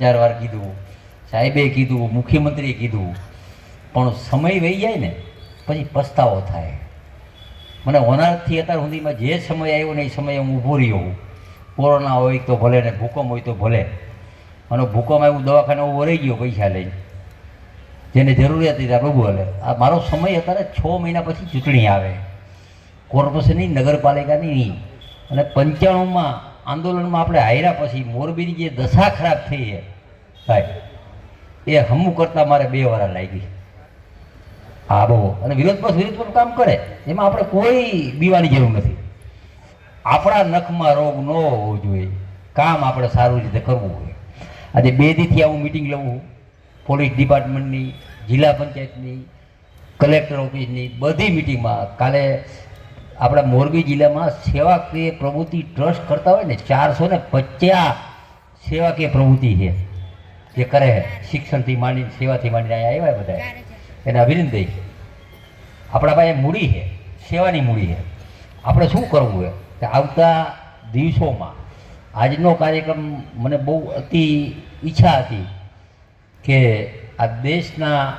ચાર વાર કીધું, સાહેબે કીધું, મુખ્યમંત્રીએ કીધું, પણ સમય વહી જાય ને, પછી પસ્તાવો થાય. મને હોનારથી અત્યાર સુધીમાં જે સમય આવ્યો ને એ સમયે હું ઊભો રહ્યો કોરોના હોય તો ભલે ને ભૂકંપ હોય તો ભલે. અને ભૂકંપ આવ્યું, દવાખાને ઊભો રહી ગયો પૈસા લઈને. જેને જરૂરિયાત હતી ત્યાં પ્રભુ હલે આ મારો સમય અત્યારે છ મહિના પછી ચૂંટણી આવે. કોર્પોરેશનની, નગરપાલિકાની અને પંચાણુંમાં આંદોલનમાં આપણે હાર્યા પછી મોરબીની જે દશા ખરાબ થઈ છે ભાઈ એ હમું કરતાં મારે બે વાર લાગી. હા, બહુ. અને વિરોધ પક્ષ વિરોધ પક્ષ કામ કરે. એમાં આપણે કોઈ બીવાની જરૂર નથી. આપણા નખમાં રોગ ન હોવો જોઈએ. કામ આપણે સારું રીતે કરવું હોય. આજે બે દીથી હું મિટિંગ લઉં પોલીસ ડિપાર્ટમેન્ટની જિલ્લા પંચાયતની કલેક્ટર ઓફિસની બધી મિટિંગમાં કાલે આપણા મોરબી જિલ્લામાં સેવાકીય પ્રવૃત્તિ ટ્રસ્ટ કરતા હોય ને ચારસો ને પચાસ સેવાકીય પ્રવૃત્તિ છે. જે કરે શિક્ષણથી માંડીને સેવાથી માંડીને અહીંયા આવ્યા બધા. એને અભિનંદન આપણા પાસે મૂડી છે. સેવાની મૂડી છે. આપણે શું કરવું છે? કે આવતા દિવસોમાં આજનો કાર્યક્રમ મને બહુ અતિ ઈચ્છા હતી કે આ દેશના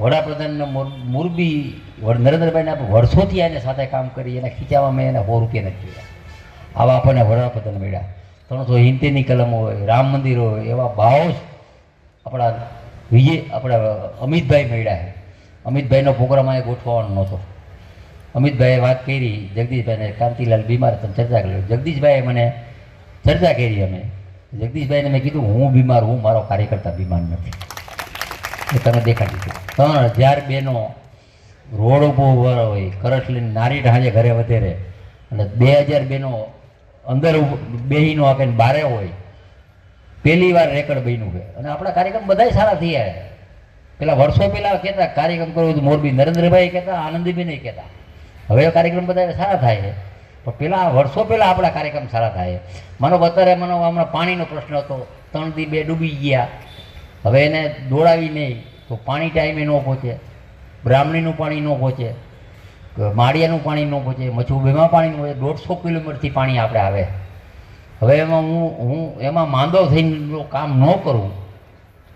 વડાપ્રધાનના મોર- મોરબી નરેન્દ્રભાઈને આપણે વર્ષોથી એને સાથે કામ કરી એને ખીચામાં મેં એને સો રૂપિયા નથી જોયા આવા આપણને વડાપ્રધાન મળ્યા. ત્રણસો હિંતેની કલમ હોય, રામ મંદિર હોય, એવા ભાવ આપણા વિજય, આપણા અમિતભાઈ મળ્યા છે. અમિતભાઈનો પ્રોગ્રામ અહીંયા ગોઠવવાનો નહોતો. અમિતભાઈએ વાત કરી, જગદીશભાઈને કાંતિલાલ બીમાર તમે ચર્ચા કરી. જગદીશભાઈએ મને ચર્ચા કરી અમે. જગદીશભાઈને મેં કીધું, હું બીમાર, હું મારો કાર્યકર્તા બીમાર નથી. એ તમે દેખાડી દીધું ત્રણ હજાર બેનો રોડ ઊભો ઊભો હોય કરસ લઈને નારી ઢાંજે ઘરે વધેરે. અને બે હજાર બેનો અંદર બેહીનો આપે ને બારે હોય. પહેલી વાર રેકર્ડ બન્યું છે. અને આપણા કાર્યક્રમ બધાય સારા થયા પેલા વર્ષો પહેલાં કહેતા, કાર્યક્રમ કરવો તો મોરબી નરેન્દ્રભાઈ કહેતા, આનંદીબેન કહેતા. હવે કાર્યક્રમ બધા સારા થાય છે. પણ પેલા વર્ષો પહેલાં આપણા કાર્યક્રમ સારા થાય માનો અત્યારે માનો હમણાં પાણીનો પ્રશ્ન હતો. ત્રણ દી બે ડૂબી ગયા. હવે એને દોડાવી નહીં, તો પાણી ટાઈમે ન પહોંચે. બ્રાહ્મણીનું પાણી ન પહોંચે. માળિયાનું પાણી ન પહોંચે. મચુબેમાં પાણી ન પહોંચે દોઢસો કિલોમીટરથી પાણી આપણે આવે. હવે એમાં હું હું, એમાં માંદો થઈને કામ ન કરું,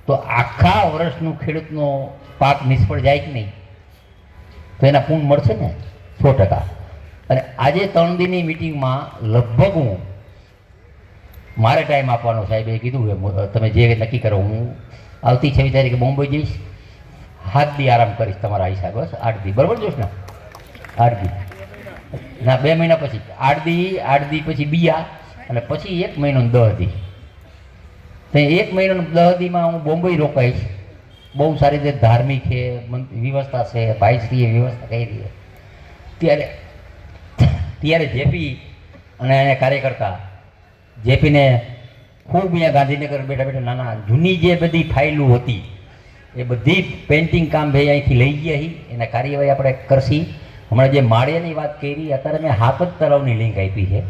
તો આખા વર્ષનું ખેડૂતનો પાક નિષ્ફળ જાય કે નહીં? તો એના પૂન મળશે ને? સો ટકા. અને આજે ત્રણ દિનની મિટિંગમાં લગભગ હું મારે ટાઈમ આપવાનો સાહેબે કીધું કે તમે જે નક્કી કરો, હું આવતી છવ્વીસ તારીખે બોમ્બે જઈશ. હાથ દી આરામ કરીશ તમારા હિસાબ, બસ. આઠ દી. બરાબર જોશ ને? આઠ દી. ના, બે મહિના પછી. આઠ દી આઠ દી પછી બીયા અને પછી એક મહિનો દહ દી. એક મહિનો દહદીમાં દહ દીમાં હું બોમ્બે રોકાઈશ. બહુ સારી રીતે ધાર્મિક છે વ્યવસ્થા છે, ભાઈશ્રીએ વ્યવસ્થા કરી છે. ત્યારે ત્યારે જેપી અને એને કાર્યકર્તા જેપીને ખૂબ અહીંયા ગાંધીનગર બેઠા બેઠા નાના જૂની જે બધી ફાઇલો હતી, એ બધી પેન્ટિંગ કામ ભાઈ અહીંથી લઈ ગયા એના કાર્યવાહી આપણે કરશી. હમણાં જે માળિયાની વાત કરી, અત્યારે મેં હાપત તળાવની લિંક આપી છે.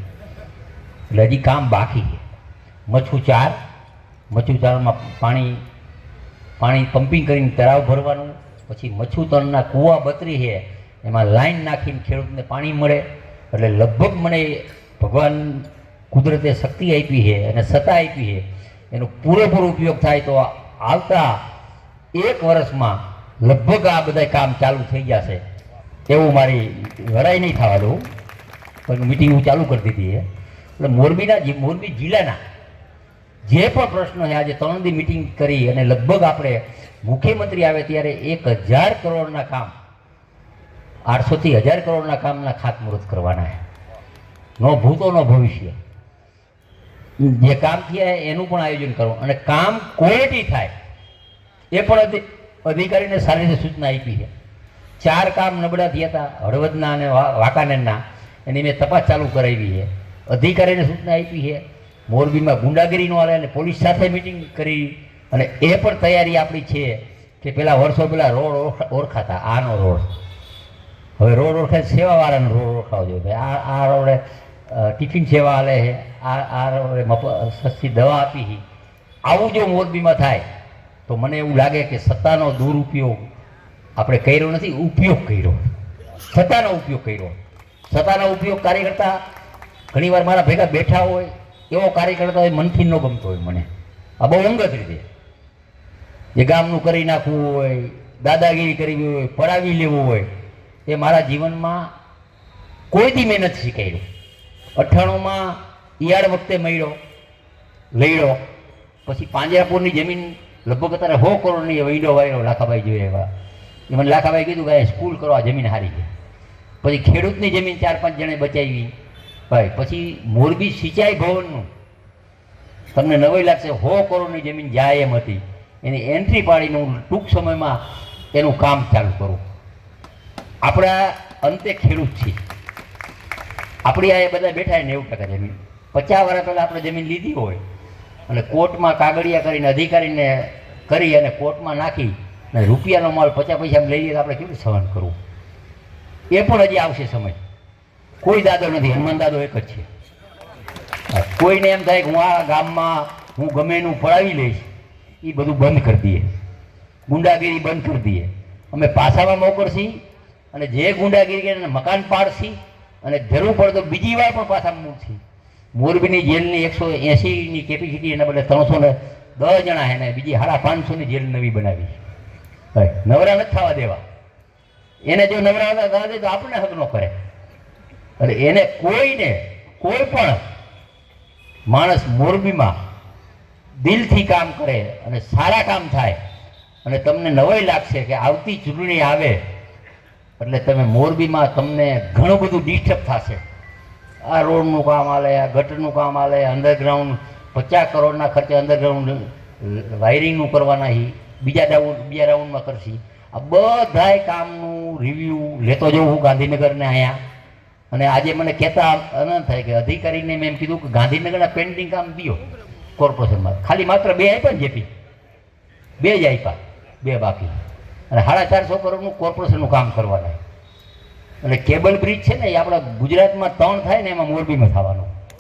એટલે હજી કામ બાકી છે. મચ્છુ ચાર, મચ્છુ પાણી પાણી પમ્પિંગ કરીને તળાવ ભરવાનું, પછી મચ્છુતરના કૂવા બતરી છે, એમાં લાઈન નાખીને ખેડૂતને પાણી મળે. એટલે લગભગ મને ભગવાન કુદરતે શક્તિ આપી છે અને સત્તા આપી છે, એનો પૂરેપૂરો ઉપયોગ થાય તો આવતા એક વર્ષમાં લગભગ આ બધા કામ ચાલુ થઈ જશે. એવું મારી લડાઈ નહીં થવા દઉં પણ મિટિંગ હું ચાલુ કરી દીધી છે. એટલે મોરબીના મોરબી જિલ્લાના જે પણ પ્રશ્નો છે, આજે ત્રણ દી મિટિંગ કરી અને લગભગ આપણે મુખ્યમંત્રી આવે ત્યારે એક હજાર કરોડના કામ, આઠસોથી હજાર કરોડના કામના ખાતમુહૂર્ત કરવાના છે. નો ભૂતો, નો ભવિષ્ય. જે કામ થયા એનું પણ આયોજન કરવું અને કામ ક્વોલિટી થાય. એ પણ અધિકારીને સારી રીતે સૂચના આપી છે. ચાર કામ નબળા થયા હતા, હળવદના અને વાંકાનેરના. એની મેં તપાસ ચાલુ કરાવી છે. અધિકારીને સૂચના આપી છે. મોરબીમાં ગુંડાગીરી ન હાલે અને પોલીસ સાથે મિટિંગ કરી. અને એ પણ તૈયારી આપણી છે કે પેલા વર્ષો પહેલાં રોડ ઓળખ- ઓળખાતા. આનો રોડ. હવે રોડ ઓળખાય સેવાવાળાનો રોડ ઓળખાવો જોઈએ. આ આ રોડે ટિફિન સેવા હાલે છે. આ સસ્તી દવા આપી હી. આવું જો મોરબીમાં થાય, તો મને એવું લાગે કે સત્તાનો દુરુપયોગ આપણે કર્યો નથી, ઉપયોગ કર્યો. સત્તાનો ઉપયોગ કર્યો. સત્તાનો ઉપયોગ કાર્યકર્તા ઘણીવાર મારા ભેગા બેઠા હોય, એવો કાર્યકર્તા હોય મનથી ન ગમતો હોય મને. આ બહુ અંગત રીતે. જે ગામનું કરી નાખવું હોય, દાદાગીરી કરવી હોય, પડાવી લેવું હોય, એ મારા જીવનમાં કોઈથી મેં નથી શીખાયું અઠ્ઠાણુંમાં ઈયાળ વખતે મળ્યો. લઈડો. પછી પાંજરાપુરની જમીન લગભગ અત્યારે સો કરોડની વૈડો વાયરો લાખાભાઈ જોઈએ એવા. એ મને લાખાભાઈ કીધું કે સ્કૂલ કરો, આ જમીન હારી છે. પછી ખેડૂતની જમીન ચાર પાંચ જણે બચાવી. ભાઈ, પછી મોરબી સિંચાઈ ભવનનું. તમને નવાઈ લાગશે, સો કરોડની જમીન જાય એમ હતી. એની એન્ટ્રી પાડીને હું ટૂંક સમયમાં એનું કામ ચાલુ કરું. આપણા અંતે ખેડૂત છીએ. આપણી આ બધા બેઠા નેવું ટકા જમીન. પચાસ વર્ષ પહેલાં આપણે જમીન લીધી હોય અને કોર્ટમાં કાગળિયા કરીને અધિકારીને કરી અને કોર્ટમાં નાખી અને રૂપિયાનો માલ પચાસ પૈસા લઈ લઈએ તો આપણે કેવું સહન કરવું? એ પણ હજી આવશે સમય. કોઈ દાદો નથી, હનુમાન દાદો એક જ છે. કોઈને એમ થાય કે હું આ ગામમાં હું ગમે એનું પડાવી લઈશ, એ બધું બંધ કરી દઈએ. ગુંડાગીરી બંધ કરી દઈએ. અમે પાછામાં મોકલશી અને જે ગુંડાગીરી મકાન પાડશી અને જરૂર પડે તો બીજી વાર પણ પાછા મૂકશી. મોરબીની જેલની એકસો એંસીની કેપેસિટી એના બદલે ત્રણસો ને દસ જણા એને બીજી સાડા પાંચસોની જેલ નવી બનાવી નવરા નથી થવા દેવા. એને જો નવરા થવા દે તો આપણને હક ન કરે. અને એને કોઈને કોઈ પણ માણસ મોરબીમાં દિલથી કામ કરે અને સારા કામ થાય અને તમને નવાઈ લાગશે કે આવતી ચૂંટણી આવે, એટલે તમે મોરબીમાં તમને ઘણું બધું ડિસ્ટર્બ થશે. આ રોડનું કામ આલે આ ગટરનું કામ આલે અંડરગ્રાઉન્ડ પચાસ કરોડના ખર્ચે અંડરગ્રાઉન્ડ વાયરિંગનું કરવાના હી, બીજા રાઉન્ડ બીજા રાઉન્ડમાં કરશી. આ બધાય કામનું રિવ્યૂ લેતો જઉં હું ગાંધીનગરને અહીંયા. અને આજે મને કહેતા અનંત થાય કે અધિકારીને મેં એમ કીધું કે ગાંધીનગરના પેન્ટિંગ કામ દિયો કોર્પોરેશનમાં. ખાલી માત્ર બે આપ્યા ને જેપી. બે જ આપ્યા બે બાકી. અને સાડા ચારસો કરોડનું કોર્પોરેશનનું કામ કરવાના. અને કેબલ બ્રિજ છે ને એ આપણા ગુજરાતમાં ત્રણ થાય ને એમાં મોરબીમાં થવાનું.